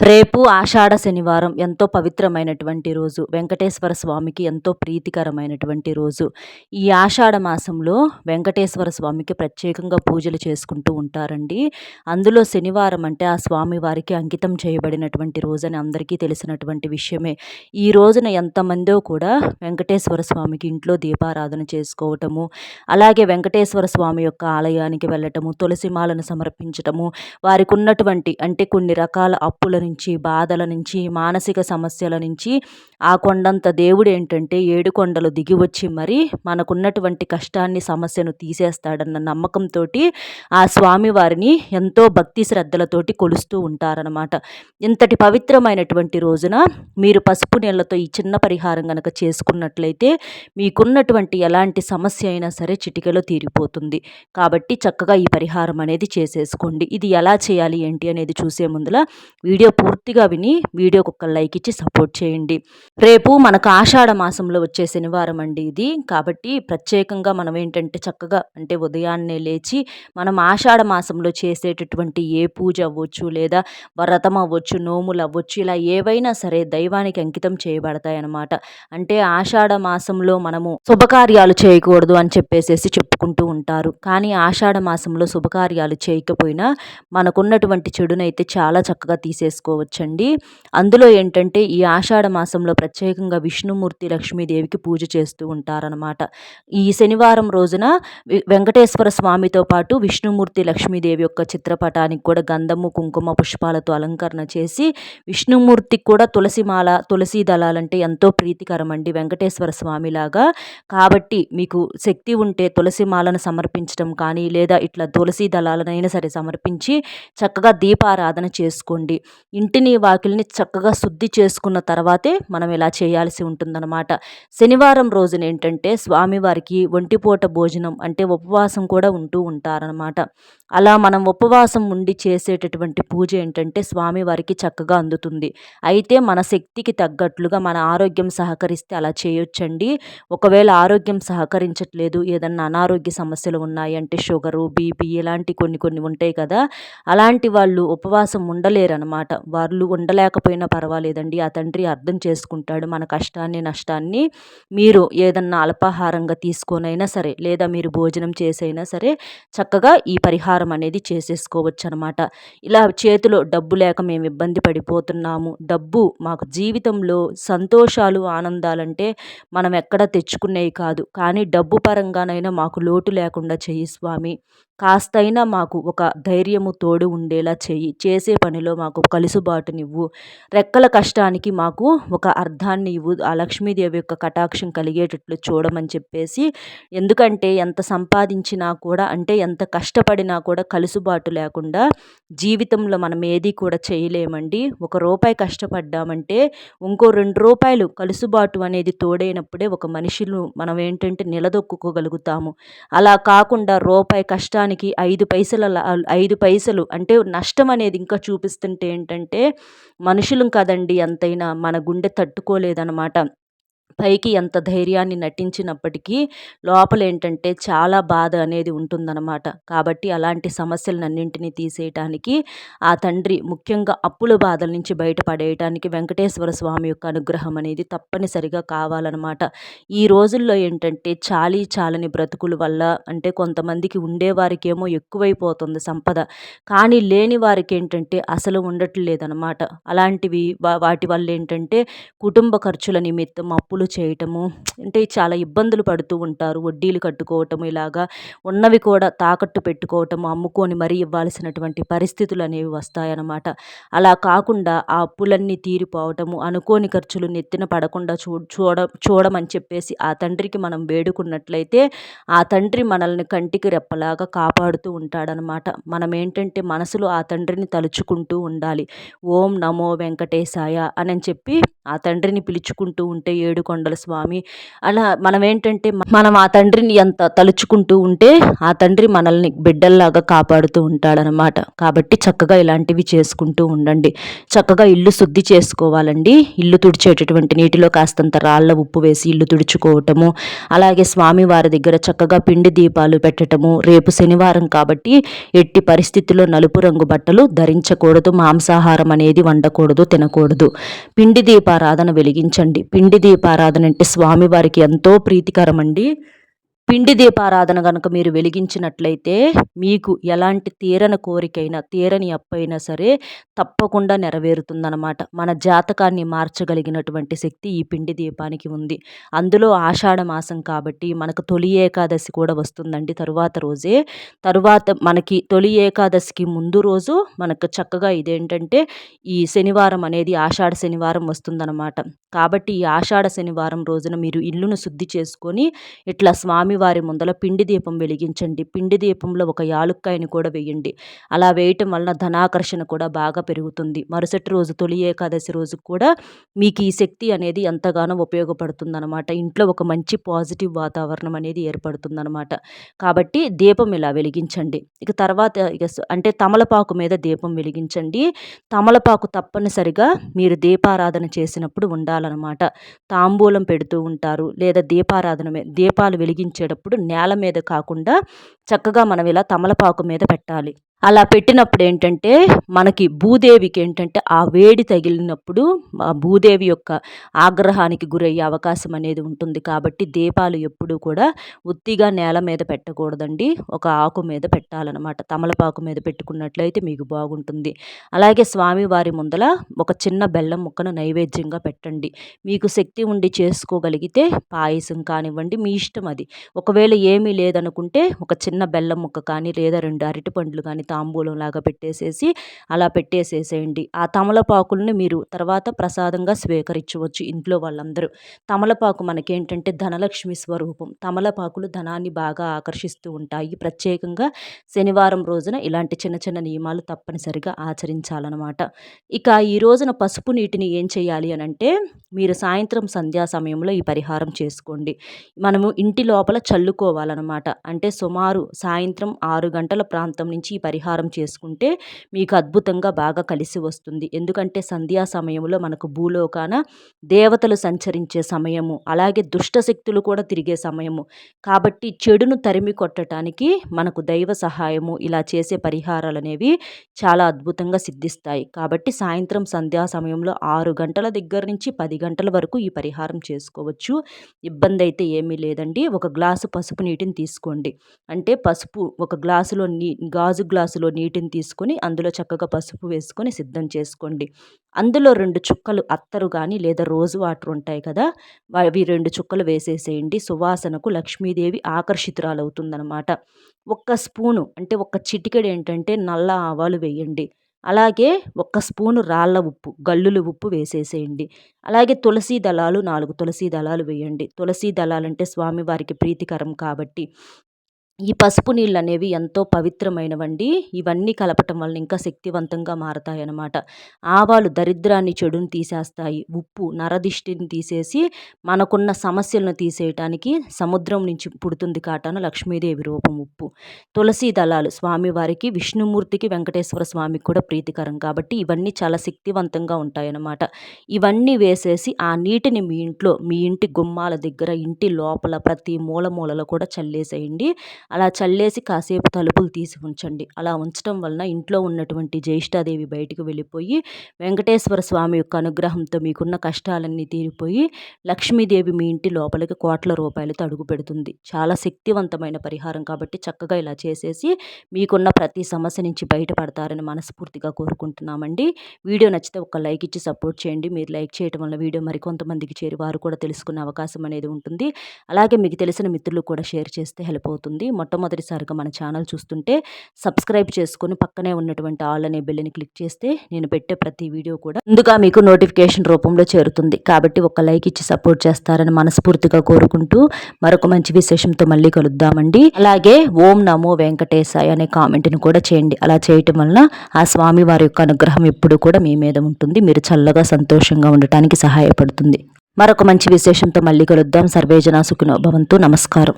రేపు ఆషాఢ శనివారం ఎంతో పవిత్రమైనటువంటి రోజు. వెంకటేశ్వర స్వామికి ఎంతో ప్రీతికరమైనటువంటి రోజు. ఈ ఆషాఢ మాసంలో వెంకటేశ్వర స్వామికి ప్రత్యేకంగా పూజలు చేసుకుంటూ ఉంటారండి. అందులో శనివారం అంటే ఆ స్వామి వారికి అంకితం చేయబడినటువంటి రోజని అందరికీ తెలిసినటువంటి విషయమే. ఈ రోజున ఎంతమందో కూడా వెంకటేశ్వర స్వామికి ఇంట్లో దీపారాధన చేసుకోవటము అలాగే వెంకటేశ్వర స్వామి యొక్క ఆలయానికి వెళ్ళటము తులసిమాలను సమర్పించటము వారికి ఉన్నటువంటి అంటే కొన్ని రకాల అప్పులను నుంచి బాధల నుంచి మానసిక సమస్యల నుంచి ఆ కొండంత దేవుడు ఏంటంటే ఏడు కొండలు దిగి వచ్చి మరి మనకున్నటువంటి కష్టాన్ని సమస్యను తీసేస్తాడన్న నమ్మకంతో ఆ స్వామి వారిని ఎంతో భక్తి శ్రద్ధలతోటి కొలుస్తూ ఉంటారనమాట ఇంతటి పవిత్రమైనటువంటి రోజున మీరు పసుపు నీళ్ళతో ఈ చిన్న పరిహారం కనుక చేసుకున్నట్లయితే మీకున్నటువంటి ఎలాంటి సమస్య అయినా సరే చిటికలో తీరిపోతుంది. కాబట్టి చక్కగా ఈ పరిహారం అనేది చేసేసుకోండి. ఇది ఎలా చేయాలి ఏంటి అనేది చూసే ముందులా వీడియో పూర్తిగా విని వీడియోకి ఒక లైక్ ఇచ్చి సపోర్ట్ చేయండి. రేపు మనకు ఆషాఢ మాసంలో వచ్చే శనివారం అండి ఇది. కాబట్టి ప్రత్యేకంగా మనం ఏంటంటే చక్కగా అంటే ఉదయాన్నే లేచి మనం ఆషాఢ మాసంలో చేసేటటువంటి ఏ పూజ అవ్వచ్చు లేదా వ్రతం అవ్వచ్చు నోములు అవ్వచ్చు ఇలా ఏవైనా సరే దైవానికి అంకితం చేయబడతాయి అన్నమాట అంటే ఆషాఢ మాసంలో మనము శుభకార్యాలు చేయకూడదు అని చెప్పేసి చెప్పుకుంటూ ఉంటారు. కానీ ఆషాఢ మాసంలో శుభకార్యాలు చేయకపోయినా మనకున్నటువంటి చెడునైతే చాలా చక్కగా చేసుకోవచ్చండి. అందులో ఏంటంటే ఈ ఆషాఢ మాసంలో ప్రత్యేకంగా విష్ణుమూర్తి లక్ష్మీదేవికి పూజ చేస్తూ ఉంటారనమాట ఈ శనివారం రోజున వెంకటేశ్వర స్వామితో పాటు విష్ణుమూర్తి లక్ష్మీదేవి యొక్క చిత్రపటానికి కూడా గంధము కుంకుమ పుష్పాలతో అలంకరణ చేసి విష్ణుమూర్తికి కూడా తులసిమాల తులసి దళాలంటే ఎంతో ప్రీతికరం అండి వెంకటేశ్వర స్వామిలాగా. కాబట్టి మీకు శక్తి ఉంటే తులసిమాలను సమర్పించడం కానీ లేదా ఇట్లా తులసి దళాలనైనా సరే సమర్పించి చక్కగా దీపారాధన చేసుకోండి. ఇంటిని వాకిల్ని చక్కగా శుద్ధి చేసుకున్న తర్వాతే మనం ఇలా చేయాల్సి ఉంటుందన్నమాట. శనివారం రోజున ఏంటంటే స్వామివారికి ఒంటిపూట భోజనం అంటే ఉపవాసం కూడా ఉంటూ ఉంటారనమాట అలా మనం ఉపవాసం ఉండి చేసేటటువంటి పూజ ఏంటంటే స్వామివారికి చక్కగా అందుతుంది. అయితే మన శక్తికి తగ్గట్లుగా మన ఆరోగ్యం సహకరిస్తే అలా చేయొచ్చండి. ఒకవేళ ఆరోగ్యం సహకరించట్లేదు ఏదన్నా అనారోగ్య సమస్యలు ఉన్నాయంటే షుగరు బీపీ ఇలాంటి కొన్ని కొన్ని ఉంటాయి కదా అలాంటి వాళ్ళు ఉపవాసం ఉండలేరనమాట వాళ్ళు ఉండలేకపోయినా పర్వాలేదండి. ఆ తండ్రి అర్థం చేసుకుంటాడు మన కష్టాన్ని నష్టాన్ని. మీరు ఏదన్నా అల్పాహారంగా తీసుకొనైనా సరే లేదా మీరు భోజనం చేసైనా సరే చక్కగా ఈ పరిహారం అనేది చేసేసుకోవచ్చు అనమాట ఇలా చేతిలో డబ్బు లేక మేము ఇబ్బంది పడిపోతున్నాము. డబ్బు మాకు జీవితంలో సంతోషాలు ఆనందాలంటే మనం ఎక్కడ తెచ్చుకునేవి కాదు. కానీ డబ్బు పరంగానైనా మాకు లోటు లేకుండా చెయ్యి స్వామి. కాస్తైనా మాకు ఒక ధైర్యము తోడు ఉండేలా చేయి. చేసే పనిలో మాకు కలుసుబాటునివ్వు రెక్కల కష్టానికి మాకు ఒక అర్థాన్ని ఇవ్వు. ఆ లక్ష్మీదేవి యొక్క కటాక్షం కలిగేటట్లు చూడమని చెప్పేసి ఎందుకంటే ఎంత సంపాదించినా కూడా అంటే ఎంత కష్టపడినా కూడా కలుసుబాటు లేకుండా జీవితంలో మనం ఏది కూడా చేయలేమండి. ఒక రూపాయి కష్టపడ్డామంటే ఇంకో రెండు రూపాయలు కలుసుబాటు అనేది తోడైనప్పుడే ఒక మనిషిని మనం ఏంటంటే నిలదొక్కుకోగలుగుతాము. అలా కాకుండా రూపాయి కష్టాన్ని నిమిషానికి ఐదు పైసల ఐదు పైసలు అంటే నష్టం అనేది ఇంకా చూపిస్తుంటే ఏంటంటే మనుషులు కదండి ఎంతైనా మన గుండె తట్టుకోలేదనమాట పైకి ఎంత ధైర్యాన్ని నటించినప్పటికీ లోపల ఏంటంటే చాలా బాధ అనేది ఉంటుందన్నమాట. కాబట్టి అలాంటి సమస్యలన్నింటినీ తీసేయటానికి ఆ తండ్రి ముఖ్యంగా అప్పుల బాధల నుంచి బయటపడేయటానికి వెంకటేశ్వర స్వామి యొక్క అనుగ్రహం అనేది తప్పనిసరిగా కావాలన్నమాట. ఈ రోజుల్లో ఏంటంటే చాలీ చాలని బ్రతుకుల వల్ల అంటే కొంతమందికి ఉండేవారికేమో ఎక్కువైపోతుంది సంపద. కానీ లేని వారికి ఏంటంటే అసలు ఉండట్లేదన్నమాట. అలాంటివి వాటి వల్ల ఏంటంటే కుటుంబ ఖర్చుల నిమిత్తం అప్పులు చేయటము అంటే చాలా ఇబ్బందులు పడుతూ ఉంటారు. వడ్డీలు కట్టుకోవటం ఇలాగా ఉన్నవి కూడా తాకట్టు పెట్టుకోవటం అమ్ముకొని మరీ ఇవ్వాల్సినటువంటి పరిస్థితులు అనేవి వస్తాయన్నమాట. అలా కాకుండా ఆ అప్పులన్నీ తీరిపోవటము అనుకోని ఖర్చులు నెత్తిన పడకుండా చూ చూడ చూడమని చెప్పేసి ఆ తండ్రికి మనం వేడుకున్నట్లయితే ఆ తండ్రి మనల్ని కంటికి రెప్పలాగా కాపాడుతూ ఉంటాడనమాట మనం ఏంటంటే మనసులో ఆ తండ్రిని తలుచుకుంటూ ఉండాలి. ఓం నమో వెంకటేశాయ అని చెప్పి ఆ తండ్రిని పిలుచుకుంటూ ఉంటే ఏడుకొండల స్వామి. అలా మనం ఏంటంటే మనం ఆ తండ్రిని ఎంత తలుచుకుంటూ ఉంటే ఆ తండ్రి మనల్ని బిడ్డల్లాగా కాపాడుతూ ఉంటాడనమాట కాబట్టి చక్కగా ఇలాంటివి చేసుకుంటూ ఉండండి. చక్కగా ఇల్లు శుద్ధి చేసుకోవాలండి. ఇల్లు తుడిచేటటువంటి నీటిలో కాస్తంత రాళ్ళ ఉప్పు వేసి ఇల్లు తుడుచుకోవటము అలాగే స్వామి వారి దగ్గర చక్కగా పిండి దీపాలు పెట్టటము రేపు శనివారం కాబట్టి ఎట్టి పరిస్థితుల్లో నలుపు రంగు బట్టలు ధరించకూడదు మాంసాహారం అనేది వండకూడదు తినకూడదు. పిండి దీపారాధన వెలిగించండి. పిండి దీపారాధన అంటే స్వామివారికి ఎంతో ప్రీతికరమండి. పిండి దీపారాధన కనుక మీరు వెలిగించినట్లయితే మీకు ఎలాంటి తీరని కోరికైనా తీరని అప్పైనా సరే తప్పకుండా నెరవేరుతుందనమాట మన జాతకాన్ని మార్చగలిగినటువంటి శక్తి ఈ పిండి దీపానికి ఉంది. అందులో ఆషాఢ మాసం కాబట్టి మనకు తొలి ఏకాదశి కూడా వస్తుందండి తరువాత రోజే. తరువాత మనకి తొలి ఏకాదశికి ముందు రోజు మనకు చక్కగా ఇదేంటంటే ఈ శనివారం అనేది ఆషాఢ శనివారం వస్తుందన్నమాట. కాబట్టి ఈ ఆషాఢ శనివారం రోజున మీరు ఇల్లును శుద్ధి చేసుకొని ఇట్లా స్వామి స్వామివారి ముందల పిండి దీపం వెలిగించండి. పిండి దీపంలో ఒక యాలుక్కాయని కూడా వేయండి. అలా వేయటం వలన ధనాకర్షణ కూడా బాగా పెరుగుతుంది. మరుసటి రోజు తొలి ఏకాదశి రోజు కూడా మీకు ఈ శక్తి అనేది ఎంతగానో ఉపయోగపడుతుందన్నమాట. ఇంట్లో ఒక మంచి పాజిటివ్ వాతావరణం అనేది ఏర్పడుతుందన్నమాట. కాబట్టి దీపం ఇలా వెలిగించండి. ఇక తర్వాత ఇక అంటే తమలపాకు మీద దీపం వెలిగించండి. తమలపాకు తప్పనిసరిగా మీరు దీపారాధన చేసినప్పుడు ఉండాలన్నమాట. తాంబూలం పెడుతూ ఉంటారు. లేదా దీపారాధన దీపాలు వెలిగించే పెట్టేటప్పుడు నేల మీద కాకుండా చక్కగా మనం ఇలా తమలపాకు మీద పెట్టాలి. అలా పెట్టినప్పుడు ఏంటంటే మనకి భూదేవికి ఏంటంటే ఆ వేడి తగిలినప్పుడు ఆ భూదేవి యొక్క ఆగ్రహానికి గురయ్యే అవకాశం అనేది ఉంటుంది కాబట్టి దీపాలు ఎప్పుడూ కూడా ఉత్తిగా నేల మీద పెట్టకూడదండి. ఒక ఆకు మీద పెట్టాలన్నమాట. తమలపాకు మీద పెట్టుకున్నట్లయితే మీకు బాగుంటుంది. అలాగే స్వామివారి ముందల ఒక చిన్న బెల్లం ముక్కను నైవేద్యంగా పెట్టండి. మీకు శక్తి ఉండి చేసుకోగలిగితే పాయసం కానివ్వండి మీ ఇష్టం అది. ఒకవేళ ఏమీ లేదనుకుంటే ఒక చిన్న బెల్లం ముక్క కానీ లేదా రెండు అరటి పండ్లు కానీ తాంబూలం లాగా పెట్టేసేసి అలా పెట్టేసేసేయండి. ఆ తమలపాకుల్ని మీరు తర్వాత ప్రసాదంగా స్వీకరించవచ్చు ఇంట్లో వాళ్ళందరూ. తమలపాకు మనకేంటంటే ధనలక్ష్మి స్వరూపం. తమలపాకులు ధనాన్ని బాగా ఆకర్షిస్తూ ఉంటాయి. ప్రత్యేకంగా శనివారం రోజున ఇలాంటి చిన్న చిన్న నియమాలు తప్పనిసరిగా ఆచరించాలన్నమాట. ఇక ఈ రోజున పసుపు నీటిని ఏం చేయాలి అని అంటే మీరు సాయంత్రం సంధ్యా సమయంలో ఈ పరిహారం చేసుకోండి. మనము ఇంటి లోపల చల్లుకోవాలన్నమాట. అంటే సుమారు సాయంత్రం ఆరు గంటల ప్రాంతం నుంచి ఈ పరిహారం పరిహారం చేసుకుంటే మీకు అద్భుతంగా బాగా కలిసి వస్తుంది. ఎందుకంటే సంధ్యా సమయంలో మనకు భూలోకాన దేవతలు సంచరించే సమయము అలాగే దుష్ట శక్తులు కూడా తిరిగే సమయము. కాబట్టి చెడును తరిమి కొట్టడానికి మనకు దైవ సహాయము ఇలా చేసే పరిహారాలు అనేవి చాలా అద్భుతంగా సిద్ధిస్తాయి. కాబట్టి సాయంత్రం సంధ్యా సమయంలో ఆరు గంటల దగ్గర నుంచి పది గంటల వరకు ఈ పరిహారం చేసుకోవచ్చు. ఇబ్బంది అయితే ఏమీ లేదండి. ఒక గ్లాసు పసుపు నీటిని తీసుకోండి. అంటే పసుపు ఒక గ్లాసులో నీ గాజు గ్లాసు గ్లాసులో నీటిని తీసుకొని అందులో చక్కగా పసుపు వేసుకొని సిద్ధం చేసుకోండి. అందులో రెండు చుక్కలు అత్తరు కానీ లేదా రోజు వాటర్ ఉంటాయి కదా అవి రెండు చుక్కలు వేసేసేయండి. సువాసనకు లక్ష్మీదేవి ఆకర్షితురాలవుతుందనమాట ఒక్క స్పూను అంటే ఒక్క చిటికెడు ఏంటంటే నల్ల ఆవాలు వేయండి. అలాగే ఒక్క స్పూను రాళ్ళ ఉప్పు గల్లులు ఉప్పు వేసేసేయండి. అలాగే తులసి దళాలు నాలుగు తులసి దళాలు వేయండి. తులసి దళాలంటే స్వామివారికి ప్రీతికరం కాబట్టి ఈ పసుపు నీళ్ళు అనేవి ఎంతో పవిత్రమైనవండి. ఇవన్నీ కలపటం వలన ఇంకా శక్తివంతంగా మారతాయన్నమాట. ఆవాలు దరిద్రాన్ని చెడుని తీసేస్తాయి. ఉప్పు నరదిష్టిని తీసేసి మనకున్న సమస్యలను తీసేయటానికి సముద్రం నుంచి పుడుతుంది కాటాను లక్ష్మీదేవి రూపం ఉప్పు. తులసి దళాలు స్వామివారికి విష్ణుమూర్తికి వెంకటేశ్వర స్వామికి కూడా ప్రీతికరం. కాబట్టి ఇవన్నీ చాలా శక్తివంతంగా ఉంటాయన్నమాట. ఇవన్నీ వేసేసి ఆ నీటిని మీ ఇంట్లో మీ ఇంటి గుమ్మాల దగ్గర ఇంటి లోపల ప్రతి మూల మూలలో కూడా చల్లేసేయండి. అలా చల్లేసి కాసేపు తలుపులు తీసి ఉంచండి. అలా ఉంచడం వలన ఇంట్లో ఉన్నటువంటి జ్యేష్ఠాదేవి బయటకు వెళ్ళిపోయి వెంకటేశ్వర స్వామి యొక్క అనుగ్రహంతో మీకున్న కష్టాలన్నీ తీరిపోయి లక్ష్మీదేవి మీ ఇంటి లోపలికి కోట్ల రూపాయలతో అడుగు పెడుతుంది. చాలా శక్తివంతమైన పరిహారం కాబట్టి చక్కగా ఇలా చేసేసి మీకున్న ప్రతి సమస్య నుంచి బయటపడతారని మనస్ఫూర్తిగా కోరుకుంటున్నామండి. వీడియో నచ్చితే ఒక లైక్ ఇచ్చి సపోర్ట్ చేయండి. మీరు లైక్ చేయడం వల్ల వీడియో మరికొంతమందికి చేరి వారు కూడా తెలుసుకునే అవకాశం అనేది ఉంటుంది. అలాగే మీకు తెలిసిన మిత్రులు కూడా షేర్ చేస్తే హెల్ప్ అవుతుంది. మొట్టమొదటిసారిగా మన ఛానల్ చూస్తుంటే సబ్స్క్రైబ్ చేసుకొని పక్కనే ఉన్నటువంటి ఆల్ అనే బెల్ని క్లిక్ చేస్తే నేను పెట్టే ప్రతి వీడియో కూడా ముందుగా మీకు నోటిఫికేషన్ రూపంలో చేరుతుంది. కాబట్టి ఒక లైక్ ఇచ్చి సపోర్ట్ చేస్తారని మనస్ఫూర్తిగా కోరుకుంటూ మరొక మంచి విశేషంతో మళ్ళీ కలుద్దామండి. అలాగే ఓం నమో వెంకటేశాయ అనే కామెంట్ని కూడా చేయండి. అలా చేయటం వలన ఆ స్వామి వారి యొక్క అనుగ్రహం ఎప్పుడు కూడా మీ మీద ఉంటుంది. మీరు చల్లగా సంతోషంగా ఉండటానికి సహాయపడుతుంది. మరొక మంచి విశేషంతో మళ్ళీ కలుద్దాం. సర్వేజన సుఖినో భవంతు. నమస్కారం.